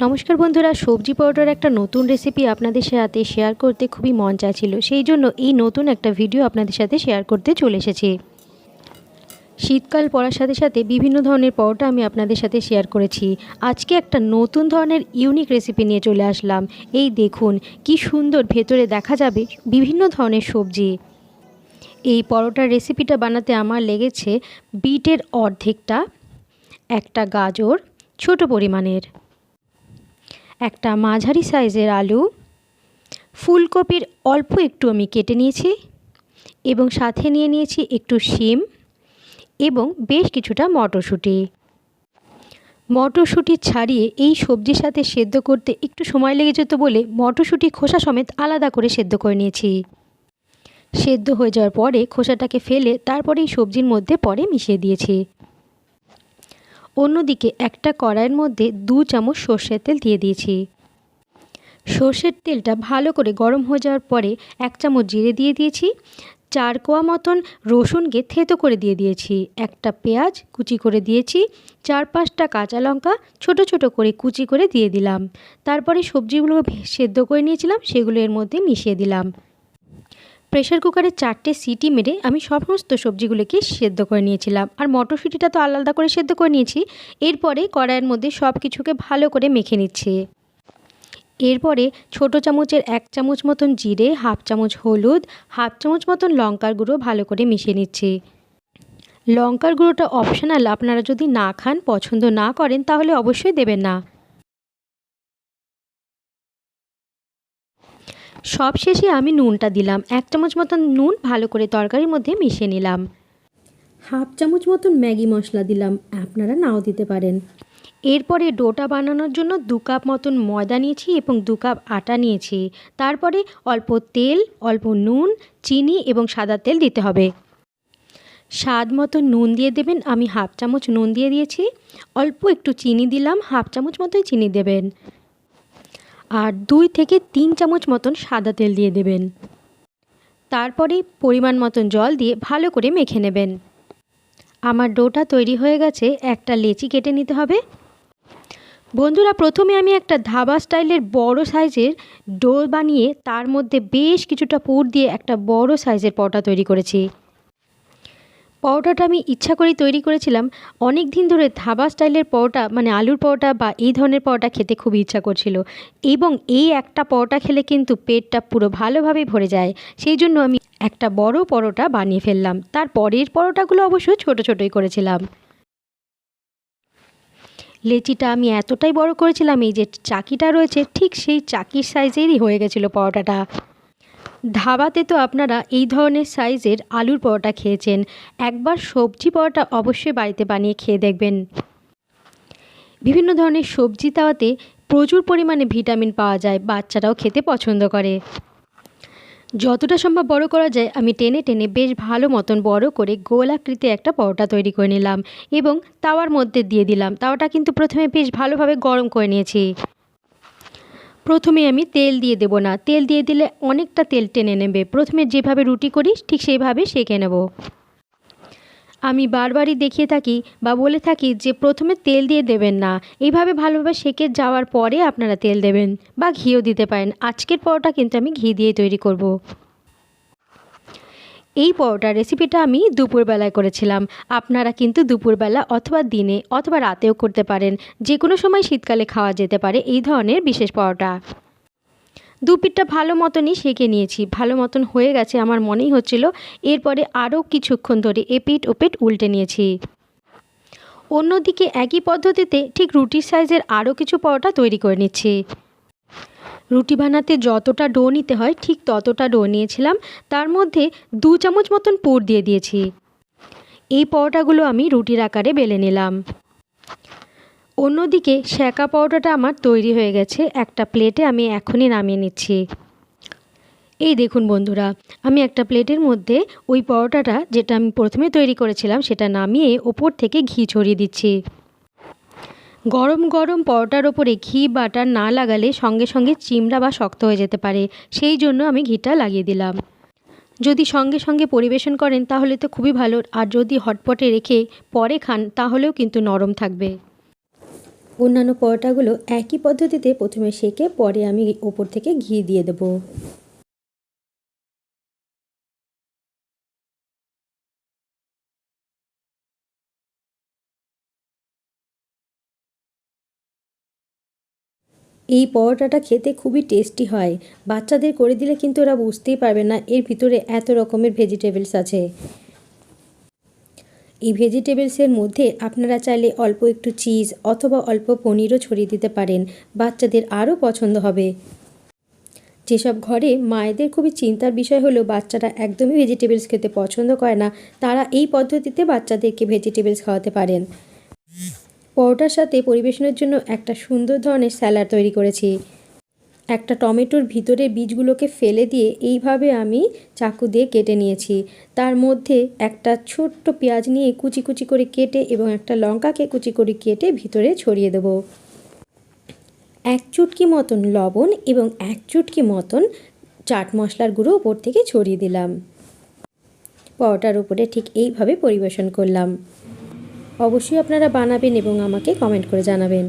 নমস্কার বন্ধুরা, সবজি পাউডার একটা নতুন রেসিপি আপনাদের সাথে শেয়ার করতে খুবই মন চাইছিল। সেই জন্য এই নতুন একটা ভিডিও আপনাদের সাথে শেয়ার করতে চলে এসেছি। শীতকাল পড়ার সাথে সাথে বিভিন্ন ধরনের পরোটা আমি আপনাদের সাথে শেয়ার করেছি। আজকে একটা নতুন ধরনের ইউনিক রেসিপি নিয়ে চলে আসলাম। এই দেখুন, কি সুন্দর ভেতরে দেখা যাবে বিভিন্ন ধরনের সবজি। এই পরোটার রেসিপিটা বানাতে আমার লেগেছে বিটের অর্ধেকটা, একটা গাজর, ছোট পরিমাণের। একটা মাঝারি সাইজের আলু, ফুলকপির অল্প একটু আমি কেটে নিয়েছি এবং সাথে নিয়ে নিয়েছি একটু শিম এবং বেশ কিছুটা মটরশুঁটি। মটরশুঁটি ছাড়িয়ে এই সবজির সাথে সেদ্ধ করতে একটু সময় লেগে যেত বলে মটরশুঁটি খোসা সমেত আলাদা করে সেদ্ধ করে নিয়েছি। সেদ্ধ হয়ে যাওয়ার পরে খোসাটাকে ফেলে তারপরে এই সবজির মধ্যে পরে মিশিয়ে দিয়েছি। অন্যদিকে একটা কড়াইয়ের মধ্যে দু চামচ সর্ষের তেল দিয়ে দিয়েছি। সর্ষের তেলটা ভালো করে গরম হয়ে যাওয়ার পরে এক চামচ জিরে দিয়ে দিয়েছি, চার কোয়া মতন রসুনকে থেতো করে দিয়ে দিয়েছি, একটা পেঁয়াজ কুচি করে দিয়েছি, চার পাঁচটা কাঁচা লঙ্কা ছোট ছোট করে কুচি করে দিয়ে দিলাম। তারপরে সবজিগুলো সেদ্ধ করে নিয়েছিলাম, সেগুলো এর মধ্যে মিশিয়ে দিলাম। প্রেশার কুকারে চারটে সিটি মেরে আমি সমস্ত সবজিগুলোকে সেদ্ধ করে নিয়েছিলাম। আর মটরশুঁটিটা তো আলাদা করে সেদ্ধ করে নিয়েছি। এরপরে কড়াইয়ের মধ্যে সব কিছুকে ভালো করে মেখে নিচ্ছে। এরপরে ছোট চামচের এক চামচ মতন জিরে, হাফ চামচ হলুদ, হাফ চামচ মতন লঙ্কার গুঁড়ো ভালো করে মিশিয়ে নিচ্ছি। লঙ্কার গুঁড়োটা অপশনাল আপনারা যদি না খান, পছন্দ না করেন, তাহলে অবশ্যই দেবেন না। সব শেষে আমি নুনটা দিলাম। এক চামচ মতন নুন ভালো করে তরকারির মধ্যে মিশিয়ে নিলাম। হাফ চামচ মতন ম্যাগি মশলা দিলাম। আপনারা নাও দিতে পারেন। এরপরে ডোটা বানানোর জন্য দু কাপ মতন ময়দা নিয়েছি এবং দু কাপ আটা নিয়েছি। তারপরে অল্প তেল অল্প নুন চিনি এবং সাদা তেল দিতে হবে। স্বাদ মতো নুন দিয়ে দেবেন। আমি হাফ চামচ নুন দিয়ে দিয়েছি। অল্প একটু চিনি দিলাম। হাফ চামচ মতোই চিনি দেবেন। আর দুই থেকে তিন চামচ মতন সাদা তেল দিয়ে দেবেন। তারপরে পরিমাণ মতন জল দিয়ে ভালো করে মেখে নেবেন। আমার ডোটা তৈরি হয়ে গেছে, একটা লেচি কেটে নিতে হবে। বন্ধুরা, প্রথমে আমি একটা ধাবা স্টাইলের বড় সাইজের ডো বানিয়ে তার মধ্যে বেশ কিছুটা পুর দিয়ে একটা বড় সাইজের পরোটা তৈরি করেছি। পরোটাটা আমি ইচ্ছা করেই তৈরি করেছিলাম। অনেক দিন ধরে ধাবা স্টাইলের পরোটা মানে আলুর পরোটা বা এই ধরনের পরোটা খেতে খুব ইচ্ছা করছিল। এবং এই একটা পরোটা খেলে কিন্তু পেটটা পুরো ভালোভাবে ভরে যায়। সেই জন্য আমি একটা বড় পরোটা বানিয়ে ফেললাম। তার পরের পরোটাগুলো অবশ্য ছোট ছোটোই করেছিলাম। লেচিটা আমি এতটাই বড় করেছিলাম, এই যে চাকিটা রয়েছে, ঠিক সেই চাকির সাইজেরই হয়ে গেছিল পরোটাটা। ধাবাতে তো আপনারা এই ধরনের সাইজের আলুর পরোটা খেয়েছেন। একবার সবজি পরোটা অবশ্যই বাড়িতে বানিয়ে খেয়ে দেখবেন। বিভিন্ন ধরনের সবজি তাওয়াতে প্রচুর পরিমাণে ভিটামিন পাওয়া যায়, বাচ্চারাও খেতে পছন্দ করে। যতটা সম্ভব বড় করা যায়, আমি টেনে টেনে বেশ ভালো মতন বড় করে গোল আকৃতি একটা পরোটা তৈরি করে নিলাম এবং তাওয়ার মধ্যে দিয়ে দিলাম। তাওয়াটা কিন্তু প্রথমে বেশ ভালোভাবে গরম করে নিয়েছি। প্রথমে আমি তেল দিয়ে দেব না। তেল দিয়ে দিলে অনেকটা তেল টেনে নেবে। প্রথমে যেভাবে রুটি করি ঠিক সেইভাবে সেঁকে নেব। আমি বারবারই দেখিয়ে থাকি বা বলে থাকি যে, প্রথমে তেল দিয়ে দেবেন না। এইভাবে ভালোভাবে সেঁকে যাওয়ার পরে আপনারা তেল দেবেন বা ঘিও দিতে পারেন। আজকের পরোটা কিন্তু আমি ঘি দিয়ে তৈরি করব। এই পরোটার রেসিপিটা আমি দুপুরবেলায় করেছিলাম। আপনারা কিন্তু দুপুরবেলা অথবা দিনে অথবা রাতেও করতে পারেন। যে কোনো সময় শীতকালে খাওয়া যেতে পারে এই ধরনের বিশেষ পরোটা। দু পিঠটা ভালো মতনই সেঁকে নিয়েছি। ভালো মতন হয়ে গেছে আমার মনেই হচ্ছিল। এরপরে আরও কিছুক্ষণ ধরে এপিট ওপিট উল্টে নিয়েছি। অন্যদিকে একই পদ্ধতিতে ঠিক রুটির সাইজের আরও কিছু পরোটা তৈরি করে নিচ্ছি। রুটি বানাতে যতটা ডো নিতে হয় ঠিক ততটা ডো নিয়েছিলাম। তার মধ্যে দু চামচ মতন পুর দিয়ে দিয়েছি। এই পরোটাগুলো আমি রুটির আকারে বেলে নিলাম। অন্যদিকে শ্যাকা পরোটাটা আমার তৈরি হয়ে গেছে। একটা প্লেটে আমি এখনই নামিয়ে নিচ্ছি। এই দেখুন বন্ধুরা, আমি একটা প্লেটের মধ্যে ওই পরোটাটা যেটা আমি প্রথমে তৈরি করেছিলাম সেটা নামিয়ে ওপর থেকে ঘি ছড়িয়ে দিচ্ছি। গরম গরম পরোটার ওপরে ঘি, বাটার না লাগালে সঙ্গে সঙ্গে চিমড়া বা শক্ত হয়ে যেতে পারে। সেই জন্য আমি ঘিটা লাগিয়ে দিলাম। যদি সঙ্গে সঙ্গে পরিবেশন করেন তাহলে তো খুবই ভালো, আর যদি হটপটে রেখে পরে খান তাহলেও কিন্তু নরম থাকবে। অন্যান্য পরোটাগুলো একই পদ্ধতিতে প্রথমে সেকে পরে আমি ওপর থেকে ঘি দিয়ে দেবো। এই পরোটাটা খেতে খুবই টেস্টি হয়। বাচ্চাদের করে দিলে কিন্তু ওরা বুঝতেই পারবে না এর ভিতরে এত রকমের ভেজিটেবলস আছে। এই ভেজিটেবলসের মধ্যে আপনারা চাইলে অল্প একটু চিজ অথবা অল্প পনিরও ছড়িয়ে দিতে পারেন। বাচ্চাদের আরও পছন্দ হবে। যেসব ঘরে মায়েদের খুবই চিন্তার বিষয় হলো বাচ্চারা একদমই ভেজিটেবলস খেতে পছন্দ করে না, তারা এই পদ্ধতিতে বাচ্চাদেরকে ভেজিটেবলস খাওয়াতে পারেন। পরোটার সাথে পরিবেশনের জন্য একটা সুন্দর ধরনের স্যালাড তৈরি করেছি। একটা টমেটোর ভিতরে বীজগুলোকে ফেলে দিয়ে এইভাবে আমি চাকু দিয়ে কেটে নিয়েছি। তার মধ্যে একটা ছোট্ট পেঁয়াজ নিয়ে কুচি কুচি করে কেটে এবং একটা লঙ্কাকে কুচি করে কেটে ভিতরে ছড়িয়ে দেবো। এক চুটকি মতন লবণ এবং এক চুটকি মতন চাট মশলার গুঁড়ো ওপর থেকে ছড়িয়ে দিলাম। পরোটার উপরে ঠিক এইভাবে পরিবেশন করলাম। অবশ্যই আপনারা বানাবেন এবং আমাকে কমেন্ট করে জানাবেন।